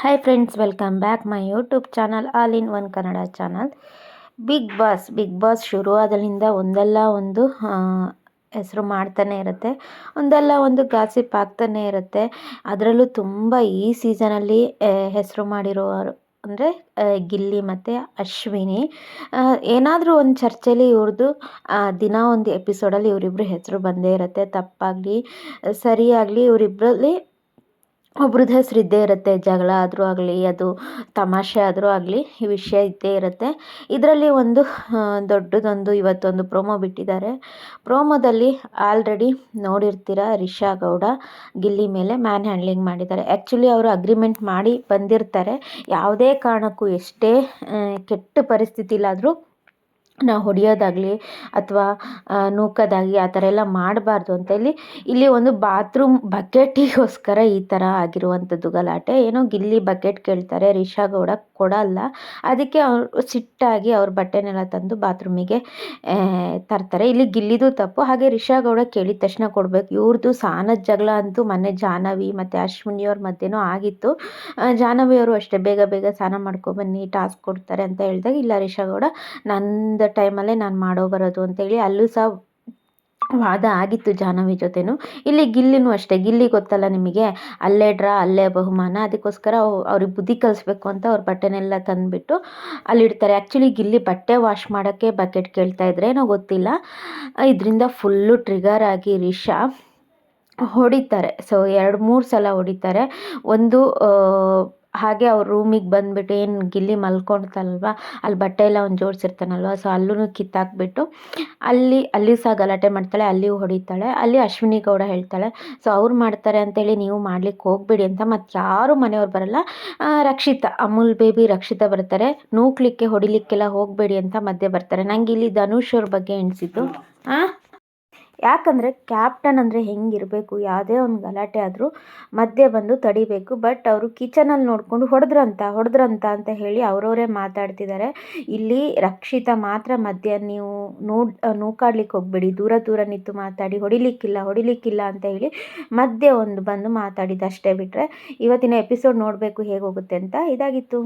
Hi friends welcome back my YouTube channel all in one Kannada channel big boss big boss ಶುರುವಾದಲಿಂದ ಒಂದಲ್ಲ ಒಂದು ಹೆಸರು ಮಾಡ್ತಾನೆ ಇರುತ್ತೆ. ಒಂದಲ್ಲ ಒಂದು ಗಾಸಿಪ್ ಆಗ್ತಾನೆ ಇರುತ್ತೆ. ಅದರಲ್ಲೂ ತುಂಬ ಈ ಸೀಸನಲ್ಲಿ ಹೆಸರು ಮಾಡಿರೋರು ಅಂದರೆ ಗಿಲ್ಲಿ ಮತ್ತು ಅಶ್ವಿನಿ. ಏನಾದರೂ ಒಂದು ಚರ್ಚೆಲಿ ಇವ್ರದ್ದು ದಿನ ಒಂದು ಎಪಿಸೋಡಲ್ಲಿ ಇವರಿಬ್ಬರು ಹೆಸರು ಬಂದೇ ಇರುತ್ತೆ. ತಪ್ಪಾಗಲಿ, ಸರಿಯಾಗಲಿ ಇವರಿಬ್ಬರಲ್ಲಿ ಒಬ್ರದ್ದು ಹೆಸ್ರು ಇದ್ದೇ ಇರುತ್ತೆ, ಜಗಳ ಆದರೂ ಆಗಲಿ, ಅದು ತಮಾಷೆ ಆದರೂ ಆಗಲಿ, ಈ ವಿಷಯ ಇದ್ದೇ ಇರುತ್ತೆ. ಇದರಲ್ಲಿ ಒಂದು ದೊಡ್ಡದೊಂದು ಇವತ್ತೊಂದು ಪ್ರೋಮೋ ಬಿಟ್ಟಿದ್ದಾರೆ. ಪ್ರೋಮೋದಲ್ಲಿ ಆಲ್ರೆಡಿ ನೋಡಿರ್ತೀರ ರಿಷಾ ಗೌಡ, ಗಿಲ್ಲಿ ಮೇಲೆ ಮ್ಯಾನ್ ಹ್ಯಾಂಡ್ಲಿಂಗ್ ಮಾಡಿದ್ದಾರೆ. ಆ್ಯಕ್ಚುಲಿ ಅವರು ಅಗ್ರಿಮೆಂಟ್ ಮಾಡಿ ಬಂದಿರ್ತಾರೆ. ಯಾವುದೇ ಕಾರಣಕ್ಕೂ ಎಷ್ಟೇ ಕೆಟ್ಟ ಪರಿಸ್ಥಿತಿಲಾದರೂ ನಾವು ಹೊಡೆಯೋದಾಗಲಿ ಅಥವಾ ನೂಕೋದಾಗಲಿ ಆ ಥರ ಎಲ್ಲ ಮಾಡಬಾರ್ದು ಅಂತ ಇಲ್ಲಿ ಇಲ್ಲಿ ಒಂದು ಬಾತ್ರೂಮ್ ಬಕೆಟಿಗೋಸ್ಕರ ಈ ಥರ ಆಗಿರುವಂಥದ್ದು ಗಲಾಟೆ. ಏನೋ ಗಿಲ್ಲಿ ಬಕೆಟ್ ಕೇಳ್ತಾರೆ, ರಿಷಾ ಗೌಡ ಕೊಡಲ್ಲ. ಅದಕ್ಕೆ ಅವರು ಸಿಟ್ಟಾಗಿ ಅವ್ರ ಬಟ್ಟೆನೆಲ್ಲ ತಂದು ಬಾತ್ರೂಮಿಗೆ ತರ್ತಾರೆ. ಇಲ್ಲಿ ಗಿಲ್ಲಿದು ತಪ್ಪು. ಹಾಗೆ ರಿಷಾ ಗೌಡ ಕೇಳಿದ ತಕ್ಷಣ ಕೊಡಬೇಕು. ಇವ್ರದ್ದು ಸಾನದ ಜಗಳ ಅಂತೂ ಮೊನ್ನೆ ಜಾಹ್ನವಿ ಮತ್ತು ಅಶ್ವಿನಿಯವ್ರ ಮಧ್ಯೆನೂ ಆಗಿತ್ತು. ಜಾಹ್ನವಿಯವರು ಅಷ್ಟೇ ಬೇಗ ಬೇಗ ಸ್ನಾನ ಮಾಡ್ಕೊಬನ್ನಿ ಟಾಸ್ಕ್ ಕೊಡ್ತಾರೆ ಅಂತ ಹೇಳಿದಾಗ ಇಲ್ಲ ರಿಷಾ ಗೌಡ, ನಂದು ಟೈಮಲ್ಲೇ ನಾನು ಮಾಡೋ ಬರೋದು ಅಂತೇಳಿ ಅಲ್ಲೂ ಸಹ ವಾದ ಆಗಿತ್ತು ಜಾಹ್ನವಿ ಜೊತೆನೂ. ಇಲ್ಲಿ ಗಿಲ್ಲಿನೂ ಅಷ್ಟೇ. ಗಿಲ್ಲಿ ಗೊತ್ತಲ್ಲ ನಿಮಗೆ? ಅಲ್ಲೇ ಡ್ರಾ, ಅಲ್ಲೇ ಬಹುಮಾನ. ಅದಕ್ಕೋಸ್ಕರ ಅವ್ರಿಗೆ ಬುದ್ಧಿ ಕಲಿಸ್ಬೇಕು ಅಂತ ಅವ್ರ ಬಟ್ಟೆನೆಲ್ಲ ತಂದುಬಿಟ್ಟು ಅಲ್ಲಿಡ್ತಾರೆ. ಆ್ಯಕ್ಚುಲಿ ಗಿಲ್ಲಿ ಬಟ್ಟೆ ವಾಶ್ ಮಾಡೋಕ್ಕೆ ಬಕೆಟ್ ಕೇಳ್ತಾ ಇದ್ರೇನೋ ಗೊತ್ತಿಲ್ಲ. ಇದರಿಂದ ಫುಲ್ಲು ಟ್ರಿಗರ್ ಆಗಿ ರಿಷಾ ಹೊಡಿತಾರೆ. ಸೊ ಎರಡು ಮೂರು ಸಲ ಹೊಡಿತಾರೆ. ಒಂದು ಹಾಗೆ ಅವ್ರ ರೂಮಿಗೆ ಬಂದ್ಬಿಟ್ಟು ಏನು ಗಿಲ್ಲಿ ಮಲ್ಕೊಳ್ತಾನಲ್ವ ಅಲ್ಲಿ ಬಟ್ಟೆ ಎಲ್ಲ ಅವ್ನು ಜೋಡಿಸಿರ್ತಾನಲ್ವ? ಸೊ ಅಲ್ಲೂ ಕಿತ್ತಾಕ್ಬಿಟ್ಟು ಅಲ್ಲಿ ಅಲ್ಲಿ ಸಹ ಗಲಾಟೆ ಮಾಡ್ತಾಳೆ, ಅಲ್ಲಿಯೂ ಹೊಡಿತಾಳೆ, ಅಲ್ಲಿ ಅಶ್ವಿನಿ ಗೌಡ ಹೇಳ್ತಾಳೆ ಸೊ ಅವ್ರು ಮಾಡ್ತಾರೆ ಅಂತೇಳಿ ನೀವು ಮಾಡ್ಲಿಕ್ಕೆ ಹೋಗ್ಬೇಡಿ ಅಂತ. ಮತ್ತು ಯಾರು ಮನೆಯವ್ರು ಬರಲ್ಲ. ರಕ್ಷಿತಾ, ಅಮೂಲ್ ಬೇಬಿ ರಕ್ಷಿತಾ ಬರ್ತಾರೆ. ನೂಕ್ಲಿಕ್ಕೆ, ಹೊಡಿಲಿಕ್ಕೆಲ್ಲ ಹೋಗಬೇಡಿ ಅಂತ ಮಧ್ಯೆ ಬರ್ತಾರೆ. ನಂಗೆ ಇಲ್ಲಿ ಧನುಷ್ ಅವ್ರ ಬಗ್ಗೆ ಎಣಿಸಿದ್ದು. ಹಾಂ ಯಾಕಂದರೆ ಕ್ಯಾಪ್ಟನ್ ಅಂದರೆ ಹೆಂಗಿರಬೇಕು, ಯಾವುದೇ ಒಂದು ಗಲಾಟೆ ಆದರೂ ಮಧ್ಯೆ ಬಂದು ತಡಿಬೇಕು. ಬಟ್ ಅವರು ಕಿಚನಲ್ಲಿ ನೋಡಿಕೊಂಡು ಹೊಡೆದ್ರಂತ ಹೊಡೆದ್ರಂತ ಅಂತ ಹೇಳಿ ಅವರವರೇ ಮಾತಾಡ್ತಿದ್ದಾರೆ ಇಲ್ಲಿ ರಕ್ಷಿತ ಮಾತ್ರ ಮಧ್ಯೆ, ನೀವು ನೋಡ್ ನೂಕಾಡ್ಲಿಕ್ಕೆ ಹೋಗ್ಬೇಡಿ, ದೂರ ದೂರ ನಿಂತು ಮಾತಾಡಿ, ಹೊಡಿಲಿಕ್ಕಿಲ್ಲ ಹೊಡಿಲಿಕ್ಕಿಲ್ಲ ಅಂತ ಹೇಳಿ ಮಧ್ಯೆ ಒಂದು ಬಂದು ಮಾತಾಡಿದ್ದು ಅಷ್ಟೇ ಬಿಟ್ಟರೆ ಇವತ್ತಿನ ಎಪಿಸೋಡ್ ನೋಡಬೇಕು ಹೇಗೆ ಹೋಗುತ್ತೆ ಅಂತ ಇದಾಗಿತ್ತು.